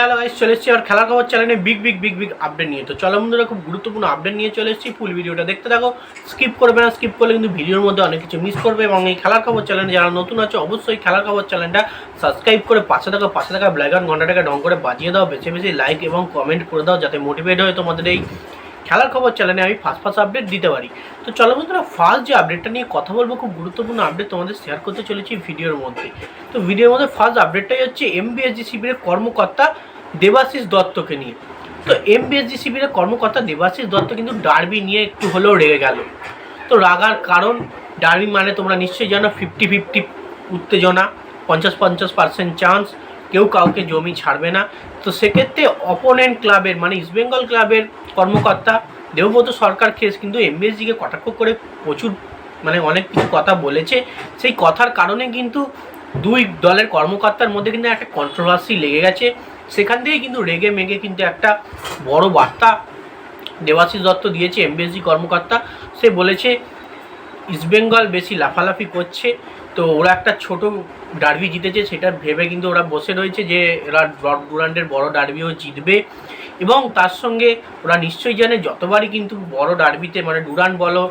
Hello guys চলে এসেছি আর খেলার খবর চ্যানেলে big big big big update নিয়ে। তো চলো বন্ধুরা, খুব গুরুত্বপূর্ণ আপডেট নিয়ে চলে এসেছি। ফুল ভিডিওটা দেখতে থাকো। স্কিপ করবে না স্কিপ করলে কিন্তু ভিডিওর মধ্যে অনেক কিছু মিস করবে এবং এই খেলার খবর চ্যানেলে যারা নতুন আছে, অবশ্যই খেলার খবর চ্যানেলটা সাবস্ক্রাইব করে পাশে থাকা পাশে থাকা ব্ল্যাক আর ঘন্টাটাকে ঢং করে বাজিয়ে দাও বেছে বেছে লাইক এবং কমেন্ট করে দাও, যাতে মোটিভেট হয় তোমাদের এই খেলার খবর চ্যানেলে আমি ফার্স্ট ফার্স্ট আপডেট দিতে পারি। তো চলো বন্ধুরা ফার্স্ট যে আপডেটটা নিয়ে কথা বলব, খুব গুরুত্বপূর্ণ আপডেট তোমাদের শেয়ার করতে চলেছি ভিডিওর মধ্যে। তো ভিডিওর মধ্যে ফার্স্ট আপডেটটাই হচ্ছে এমবিএসজি শিবিরের কর্মকর্তা দেবাশিস দত্তকে নিয়ে। তো এমবিএসজি শিবিরের কর্মকর্তা দেবাশিস দত্ত কিন্তু ডার্বি নিয়ে একটু হলেও রেগে গেল। তো রাগার কারণ ডার্বি মানে তোমরা নিশ্চয়ই জানো ফিফটি ফিফটি উত্তেজনা, পঞ্চাশ পঞ্চাশ পার্সেন্ট চান্স কেউ কাউকে জমি ছাড়বে না। তো সেক্ষেত্রে অপোনেন্ট ক্লাবের মানে ইস্টবেঙ্গল ক্লাবের কর্মকর্তা দেবব্রত সরকার কেস কিন্তু এমবিএসজিকে কটাক্ষ করে প্রচুর মানে অনেক কিছু কথা বলেছে। সেই কথার কারণে কিন্তু দুই দলের কর্মকর্তার মধ্যে কিন্তু একটা কন্ট্রোভার্সি লেগে গেছে। সেখান থেকে কিন্তু রেগে মেগে কিন্তু একটা বড় বার্তা দেবাশিস দত্ত দিয়েছে এমবিএসজি কর্মকর্তা। সে বলেছে ইস্টবেঙ্গল বেশি লাফালাফি করছে। তো ওরা একটা ছোট ডার্বি জিতেছে, সেটা ভেবে কিন্তু ওরা বসে রয়েছে যে এরা ডুরান্ডের বড় ডার্বিও জিতবে। এবং তার সঙ্গে ওরা নিশ্চয়ই জানে, যতবারই কিন্তু বড় ডার্বিতে মানে ডুরান্ড বলো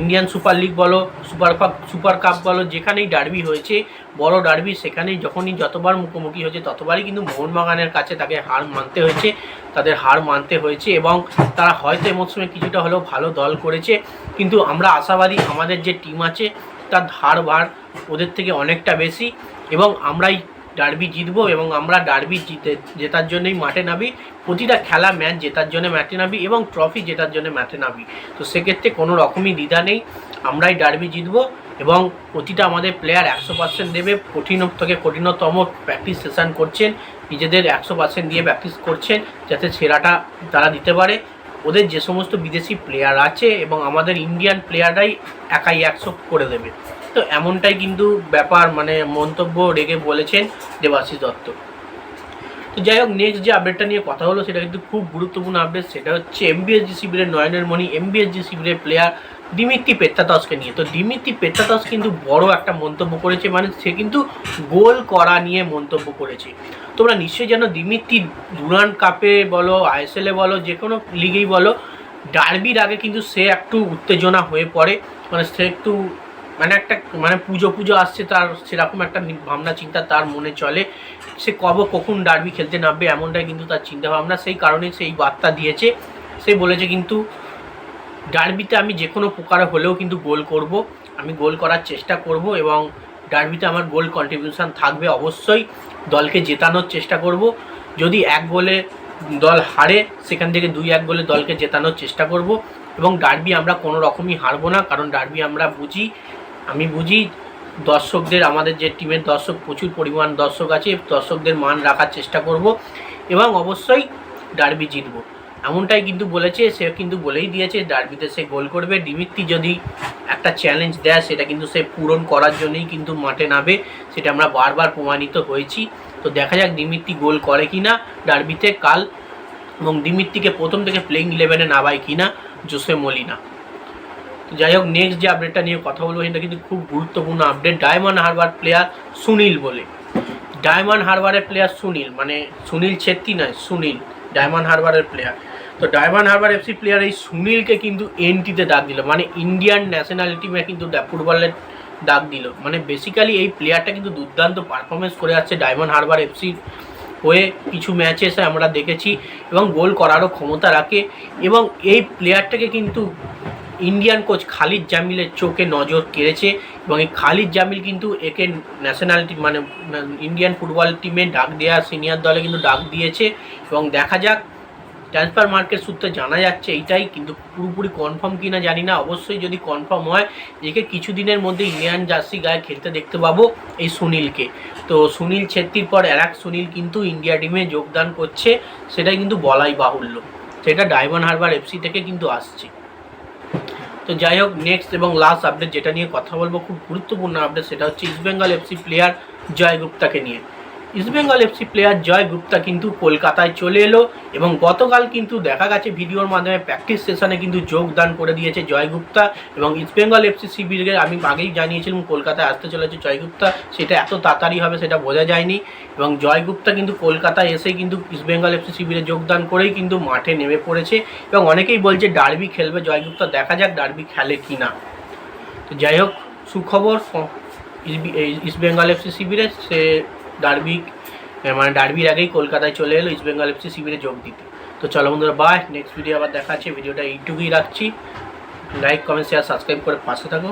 ইন্ডিয়ান সুপার লিগ বলো সুপার কাপ সুপার কাপ বলো, যেখানেই ডার্বি হয়েছে, বড় ডার্বি সেখানেই যখনই যতবার মুখোমুখি হয়েছে, ততবারই কিন্তু মোহনবাগানের কাছে তাকে হার মানতে হয়েছে, তাদের হার মানতে হয়েছে এবং তারা হয়তো এমন সময় কিছুটা হলেও ভালো দল করেছে। কিন্তু আমরা আশাবাদী আমাদের যে টিম আছে, তার ধার ভার ওদের থেকে অনেকটা বেশি এবং আমরাই ডার্বি জিতবো এবং আমরা ডার্বি জিতে, জেতার জন্যই মাঠে নামি। প্রতিটা খেলা ম্যাচ জেতার জন্য ম্যাটে নামি এবং ট্রফি জেতার জন্য ম্যাটে নামি। তো সেক্ষেত্রে কোনো রকমই দ্বিধা নেই, আমরাই ডার্বি জিতবো এবং প্রতিটা আমাদের প্লেয়ার একশো পার্সেন্ট দেবে। কঠিন, থেকে কঠিনতম প্র্যাকটিস সেশন করছেন, নিজেদের একশো পার্সেন্ট দিয়ে প্র্যাকটিস করছেন, যাতে সেরাটা তারা দিতে পারে। ওদের যে সমস্ত বিদেশি প্লেয়ার আছে এবং আমাদের ইন্ডিয়ান প্লেয়াররাই একাই একশো করে দেবে। তো এমনটাই কিন্তু ব্যাপার মানে মন্তব্য রেগে বলেছেন দেবাশিস দত্ত। তো যাই হোক নেক্সট যে আপডেটটা নিয়ে কথা হলো, সেটা কিন্তু খুব গুরুত্বপূর্ণ আপডেট সেটা হচ্ছে এমবিএসজি শিবিরের নয়নের মণি এমবিএসজি শিবিরের প্লেয়ার দিমিত্রি পেত্তাতসকে নিয়ে। তো দিমিত্রি পেত্তাতস কিন্তু বড় একটা মন্তব্য করেছে মানে সে কিন্তু গোল করা নিয়ে মন্তব্য করেছে। তোমরা নিশ্চয়ই জানো দিমিত্রি ডুরান কাপে বলো, আইএসএলে বলো, যে কোনো লিগেই বলো ডার্বির আগে কিন্তু সে একটু উত্তেজনা হয়ে পড়ে। মানে সে একটু মানে একটা মানে পুজো পুজো আসছে তার সেরকম একটা ভাবনা, চিন্তা তার মনে চলে। সে কবে কখন ডার্বি খেলতে নামবে এমনটাই কিন্তু তার চিন্তা ভাবনা। সেই কারণে সেই বার্তা দিয়েছে। সে বলেছে কিন্তু ডার্বিতে আমি যে কোনো প্রকারে হলেও কিন্তু গোল করব। আমি গোল করার চেষ্টা করব এবং ডার্বিতে আমার গোল কন্ট্রিবিউশন থাকবে অবশ্যই। দলকে জেতানোর চেষ্টা করব। যদি এক গোলে দল হারে, সেখান থেকে দুই, এক গোলে দলকে জেতানোর চেষ্টা করব। এবং ডার্বি আমরা কোনো রকমই হারবো না, কারণ ডার্বি আমরা বুঝি আমি বুঝি দর্শকদের, আমাদের যে টিমের দর্শক, প্রচুর পরিমাণ দর্শক আছে, দর্শকদের মান রাখার চেষ্টা করব এবং অবশ্যই ডার্বি জিতবো। এমনটাই কিন্তু বলেছে, সে কিন্তু বলেই দিয়েছে ডার্বিতে সে গোল করবে। ডিমিত্রি যদি একটা চ্যালেঞ্জ দেয়, সেটা কিন্তু সে পূরণ করার জন্যই কিন্তু মাঠে নামে সেটা আমরা বারবার প্রমাণিত হয়েছি। তো দেখা যাক ডিমিত্তি গোল করে কি না ডার্বিতে কাল এবং ডিমিত্তিকে প্রথম থেকে প্লেইং ইলেভেনে নামায় কি না জোসে মলিনা। যাই হোক নেক্সট যে আপডেটটা নিয়ে কথা বলব, সেটা কিন্তু খুব গুরুত্বপূর্ণ আপডেট ডায়মন্ড হারবার প্লেয়ার সুনীল বলে। ডায়মন্ড হারবারের প্লেয়ার সুনীল মানে সুনীল ছেত্রী নয় সুনীল ডায়মন্ড হারবারের প্লেয়ার তো ডায়মন্ড হারবার এফসি প্লেয়ার এই সুনীলকে কিন্তু এনটিতে ডাক দিল মানে ইন্ডিয়ান ন্যাশনাল টিমে কিন্তু ফুটবলের ডাক দিল। মানে বেসিক্যালি এই প্লেয়ারটা কিন্তু দুর্দান্ত পারফরমেন্স করে আসছে ডায়মন্ড হারবার এফসি হয়ে। কিছু ম্যাচে এসে আমরা দেখেছি এবং গোল করারও ক্ষমতা রাখে এবং এই প্লেয়ারটাকে কিন্তু ইন্ডিয়ান কোচ খালিদ জামিলের চোখে নজর কেড়েছে এবং এই খালিদ জামিল কিন্তু একে ন্যাশনাল মানে ইন্ডিয়ান ফুটবল টিমে ডাক দেওয়া সিনিয়র দলে কিন্তু ডাক দিয়েছে এবং দেখা যাক ট্রান্সফার মার্কেট সূত্রে জানা যাচ্ছে এইটাই, কিন্তু পুরোপুরি কনফার্ম কিনা জানি না। অবশ্যই যদি কনফার্ম হয় একে কিছুদিনের মধ্যে ইন্ডিয়ান জার্সি গায়ে খেলতে দেখতে পাবো এই সুনীলকে। তো সুনীল ছেত্রীর পর এক সুনীল কিন্তু ইন্ডিয়া টিমে যোগদান করছে, সেটাই কিন্তু বলাই বাহুল্য। সেটা ডায়মন্ড হারবার এফসি থেকে কিন্তু আসছে। তো যাই হোক নেক্সট এবং লাস্ট আপডেট যেটা নিয়ে কথা বলব, খুব গুরুত্বপূর্ণ আপডেট সেটা হচ্ছে ইস্টবেঙ্গল এফসি প্লেয়ার জয় গুপ্তাকে নিয়ে। ইস্টবেঙ্গল এফসি প্লেয়ার জয় গুপ্তা কিন্তু কলকাতায় চলে এলো এবং গতকাল কিন্তু দেখা গেছে ভিডিওর মাধ্যমে প্র্যাকটিস সেশনে কিন্তু যোগদান করে দিয়েছে জয় গুপ্তা এবং ইস্টবেঙ্গল এফসি শিবিরের আমি আগেই জানিয়েছিলাম কলকাতায় আসতে চলেছে জয় গুপ্তা সেটা এত তাড়াতাড়ি হবে সেটা বোঝা যায়নি এবং জয় গুপ্তা কিন্তু কলকাতায় এসে কিন্তু ইস্টবেঙ্গল এফসি শিবিরে যোগদান করেই কিন্তু মাঠে নেমে পড়েছে এবং অনেকেই বলছে ডার্বি খেলবে জয় গুপ্তা দেখা যাক ডার্বি খেলে কি না তো যাই হোক, সুখবর এই ইস্টবেঙ্গল এফসি শিবিরে সে ডার্বি মানে ডার্বির আগেই কলকাতায় চলে এলো ইস্ট বেঙ্গল এফসি শিবিরে যোগ দিতে। তো চলো বন্ধুরা বাই নেক্সট ভিডিও আবার দেখা আছে ভিডিওটা এইটুকুই রাখছি। লাইক কমেন্ট শেয়ার সাবস্ক্রাইব করে পাশে থাকো।